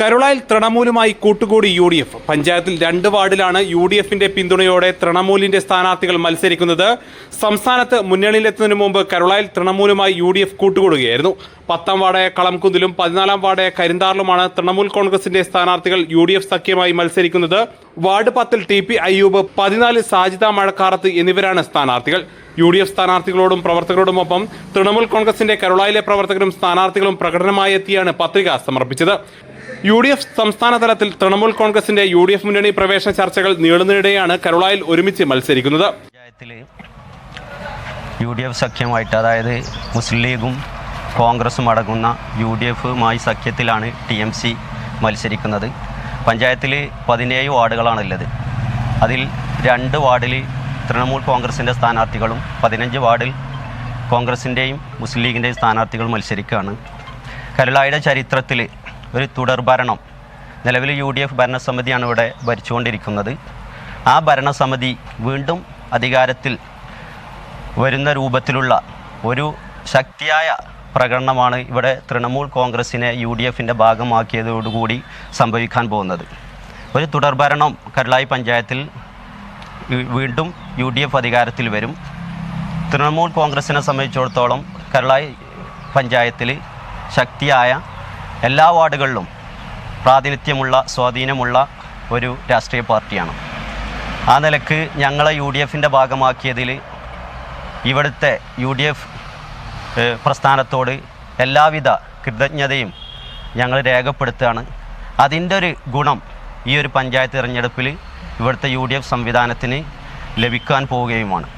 കരുളായിൽ തൃണമൂലുമായി കൂട്ടുകൂടി U D F. പഞ്ചായത്തിൽ രണ്ട് വാർഡിലാണ് യു ഡി എഫിന്റെ പിന്തുണയോടെ തൃണമൂലിന്റെ സ്ഥാനാർത്ഥികൾ മത്സരിക്കുന്നത്. സംസ്ഥാനത്ത് മുന്നണിയിലെത്തുന്നതിന് മുമ്പ് കരുളായിൽ തൃണമൂലുമായി യു ഡി എഫ് കൂട്ടുകൂടുകയായിരുന്നു. പത്താം വാർഡായ കളംകുന്നിലും പതിനാലാം വാർഡായ കരിന്താറിലുമാണ് തൃണമൂൽ കോൺഗ്രസിന്റെ സ്ഥാനാർത്ഥികൾ യു ഡി എഫ് സഖ്യമായി മത്സരിക്കുന്നത്. വാർഡ് പത്തിൽ ടി പി അയ്യൂബ് പതിനാല് സാജിത മഴക്കാറത്ത് എന്നിവരാണ് സ്ഥാനാർത്ഥികൾ. യു ഡി എഫ് സ്ഥാനാർത്ഥികളോടും പ്രവർത്തകരോടുമൊപ്പം തൃണമൂൽ കോൺഗ്രസിന്റെ കരുളായിലെ പ്രവർത്തകരും സ്ഥാനാർത്ഥികളും പ്രകടനമായി എത്തിയാണ് പത്രിക സമർപ്പിച്ചത്. യു ഡി എഫ് സംസ്ഥാന തലത്തിൽ തൃണമൂൽ കോൺഗ്രസിന്റെ യു ഡി എഫ് മുന്നണി പ്രവേശന ചർച്ചകൾ നീളുന്നതിനിടെയാണ് കരുളായിൽ ഒരുമിച്ച് മത്സരിക്കുന്നത്. യു ഡി എഫ് സഖ്യമായിട്ട് അതായത് മുസ്ലിം ലീഗും കോൺഗ്രസും അടങ്ങുന്ന യു ഡി എഫുമായി സഖ്യത്തിലാണ് ടി എം സി മത്സരിക്കുന്നത്. പഞ്ചായത്തിൽ പതിനേഴ് വാർഡുകളാണുള്ളത്. അതിൽ രണ്ട് വാർഡിൽ തൃണമൂൽ കോൺഗ്രസിന്റെ സ്ഥാനാർത്ഥികളും പതിനഞ്ച് വാർഡിൽ കോൺഗ്രസിന്റെയും മുസ്ലിം ലീഗിന്റെയും സ്ഥാനാർത്ഥികൾ മത്സരിക്കുകയാണ്. കരുളായുടെ ചരിത്രത്തിൽ ഒരു തുടർഭരണം നിലവിൽ യു ഡി എഫ് ഭരണസമിതിയാണ് ഇവിടെ ഭരിച്ചുകൊണ്ടിരിക്കുന്നത്. ആ ഭരണസമിതി വീണ്ടും അധികാരത്തിൽ വരുന്ന രൂപത്തിലുള്ള ഒരു ശക്തിയായ പ്രകടനമാണ് ഇവിടെ തൃണമൂൽ കോൺഗ്രസിനെ യു ഡി എഫിന്റെ ഭാഗമാക്കിയതോടുകൂടി സംഭവിക്കാൻ പോകുന്നത്. ഒരു തുടർ ഭരണം കരുളായി പഞ്ചായത്തിൽ വീണ്ടും യു ഡി എഫ് അധികാരത്തിൽ വരും. തൃണമൂൽ കോൺഗ്രസിനെ സംബന്ധിച്ചിടത്തോളം കരുളായി പഞ്ചായത്തിൽ ശക്തിയായ എല്ലാ വാർഡുകളിലും പ്രാതിനിധ്യമുള്ള സ്വാധീനമുള്ള ഒരു രാഷ്ട്രീയ പാർട്ടിയാണ്. ആ നിലയ്ക്ക് ഞങ്ങളെ യു ഡി എഫിന്റെ ഭാഗമാക്കിയതിൽ ഇവിടുത്തെ യു ഡി എഫ് പ്രസ്ഥാനത്തോട് എല്ലാവിധ കൃതജ്ഞതയും ഞങ്ങൾ രേഖപ്പെടുത്തുകയാണ്. അതിന്റെ ഒരു ഗുണം ഈ ഒരു പഞ്ചായത്ത് തിരഞ്ഞെടുപ്പിൽ ഇവിടുത്തെ യു ഡി എഫ് സംവിധാനത്തിന് ലഭിക്കാൻ പോവുകയുമാണ്.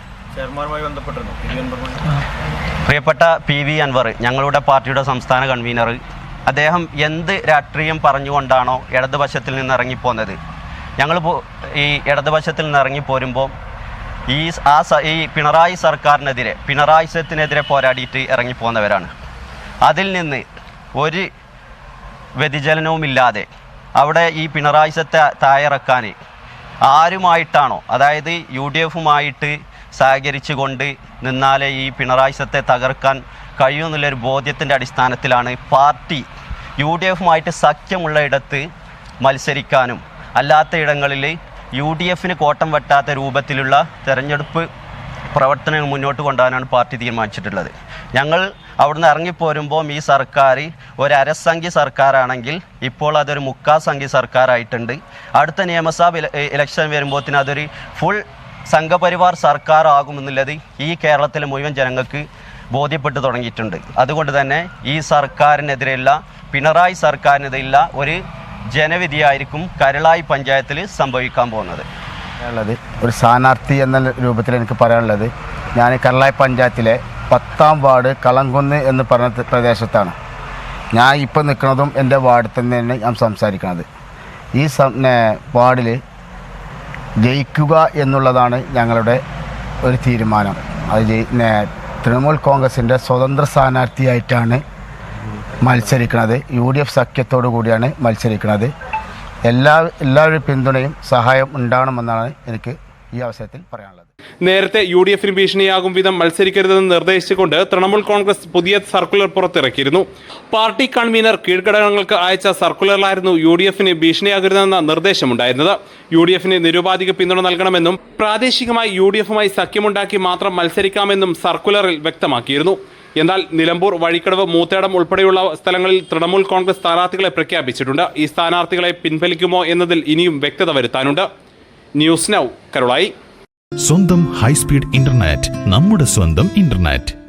പ്രിയപ്പെട്ട പി വി അൻവർ ഞങ്ങളുടെ പാർട്ടിയുടെ സംസ്ഥാന കൺവീനർ അദ്ദേഹം എന്ത് രാഷ്ട്രീയം പറഞ്ഞുകൊണ്ടാണോ ഇടതുപക്ഷത്തിൽ നിന്ന് ഇറങ്ങിപ്പോന്നത്? ഞങ്ങൾ ഈ ഇടതുപക്ഷത്തിൽ നിന്ന് ഇറങ്ങിപ്പോരുമ്പോൾ ഈ ആ ഈ പിണറായി സർക്കാരിനെതിരെ പിണറായിസത്തിനെതിരെ പോരാടിയിട്ട് ഇറങ്ങിപ്പോന്നവരാണ്. അതിൽ നിന്ന് ഒരു വ്യതിചലനവുമില്ലാതെ അവിടെ ഈ പിണറായിസത്തെ തായിറക്കാൻ ആരുമായിട്ടാണോ അതായത് യു ഡി എഫുമായിട്ട് സഹകരിച്ചു കൊണ്ട് നിന്നാലേ ഈ പിണറായിസത്തെ തകർക്കാൻ കഴിയുമെന്നുള്ളൊരു ബോധ്യത്തിന്റെ അടിസ്ഥാനത്തിലാണ് പാർട്ടി യു ഡി എഫുമായിട്ട് സഖ്യമുള്ള ഇടത്ത് മത്സരിക്കാനും അല്ലാത്ത ഇടങ്ങളിൽ യു ഡി എഫിന് കോട്ടം വെട്ടാത്ത രൂപത്തിലുള്ള തെരഞ്ഞെടുപ്പ് പ്രവർത്തനങ്ങൾ മുന്നോട്ട് കൊണ്ടുപോകാനാണ് പാർട്ടി തീരുമാനിച്ചിട്ടുള്ളത്. ഞങ്ങൾ അവിടുന്ന് ഇറങ്ങിപ്പോരുമ്പോൾ ഈ സർക്കാർ ഒരു അരസംഖ്യ സർക്കാരാണെങ്കിൽ ഇപ്പോൾ അതൊരു മുക്കാ സംഖ്യ സർക്കാരായിട്ടുണ്ട്. അടുത്ത നിയമസഭ ഇല- ഇലക്ഷൻ വരുമ്പോഴത്തേന് അതൊരു ഫുൾ സംഘപരിവാർ സർക്കാർ ആകുമെന്നുള്ളത് ഈ കേരളത്തിലെ മുഴുവൻ ജനങ്ങൾക്ക് ബോധ്യപ്പെട്ടു തുടങ്ങിയിട്ടുണ്ട്. അതുകൊണ്ട് തന്നെ ഈ സർക്കാരിനെതിരെയുള്ള പിണറായി സർക്കാരിനെതിരെയുള്ള ഒരു ജനവിധിയായിരിക്കും കരളായി പഞ്ചായത്തിൽ സംഭവിക്കാൻ പോകുന്നത്. ഉള്ളത് ഒരു സ്ഥാനാർത്ഥി എന്ന രൂപത്തിൽ എനിക്ക് പറയാനുള്ളത് ഞാൻ കരളായി പഞ്ചായത്തിലെ പത്താം വാർഡ് കളങ്കുന്ന് എന്ന് പറഞ്ഞ പ്രദേശത്താണ്. ഞാൻ ഇപ്പോൾ നിൽക്കുന്നതും എന്റെ വാർഡിൽ തന്നെയാണ് ഞാൻ സംസാരിക്കുന്നത്. ഈ വാർഡിൽ ജയിക്കുക എന്നുള്ളതാണ് ഞങ്ങളുടെ ഒരു തീരുമാനം. അത് ജയി തൃണമൂൽ കോൺഗ്രസിന്റെ സ്വതന്ത്ര സ്ഥാനാർത്ഥിയായിട്ടാണ് മത്സരിക്കുന്നത്. യു ഡി എഫ് സഖ്യത്തോടു കൂടിയാണ് മത്സരിക്കുന്നത്. എല്ലാ എല്ലാവരുടെ പിന്തുണയും സഹായം ഉണ്ടാകണമെന്നാണ് എനിക്ക് ഈ അവസരത്തിൽ പറയാനുള്ളത്. നേരത്തെ യു ഡി എഫിന് ഭീഷണിയാകും വിധം മത്സരിക്കരുതെന്ന് നിർദ്ദേശിച്ചുകൊണ്ട് തൃണമൂൽ കോൺഗ്രസ് പുതിയ സർക്കുലർ പുറത്തിറക്കിയിരുന്നു. പാർട്ടി കൺവീനർ കീഴ്ഘടകങ്ങൾക്ക് അയച്ച സർക്കുലറിലായിരുന്നു യു ഡി എഫിന് ഭീഷണിയാകരുതെന്ന നിർദ്ദേശമുണ്ടായിരുന്നത്. യു ഡി എഫിന് നിരുപാധിക പിന്തുണ നൽകണമെന്നും പ്രാദേശികമായി യു ഡി എഫുമായി സഖ്യമുണ്ടാക്കി മാത്രം മത്സരിക്കാമെന്നും സർക്കുലറിൽ വ്യക്തമാക്കിയിരുന്നു. എന്നാൽ നിലമ്പൂർ വഴിക്കടവ് മൂത്തേടം ഉൾപ്പെടെയുള്ള സ്ഥലങ്ങളിൽ തൃണമൂൽ കോൺഗ്രസ് സ്ഥാനാർത്ഥികളെ പ്രഖ്യാപിച്ചിട്ടുണ്ട്. ഈ സ്ഥാനാർത്ഥികളെ പിൻവലിക്കുമോ എന്നതിൽ ഇനിയും വ്യക്തത വരുത്താനുണ്ട്. News now Karulai. സ്വന്തം ഹൈസ്പീഡ് ഇന്റർനെറ്റ് നമ്മുടെ സ്വന്തം ഇന്റർനെറ്റ്.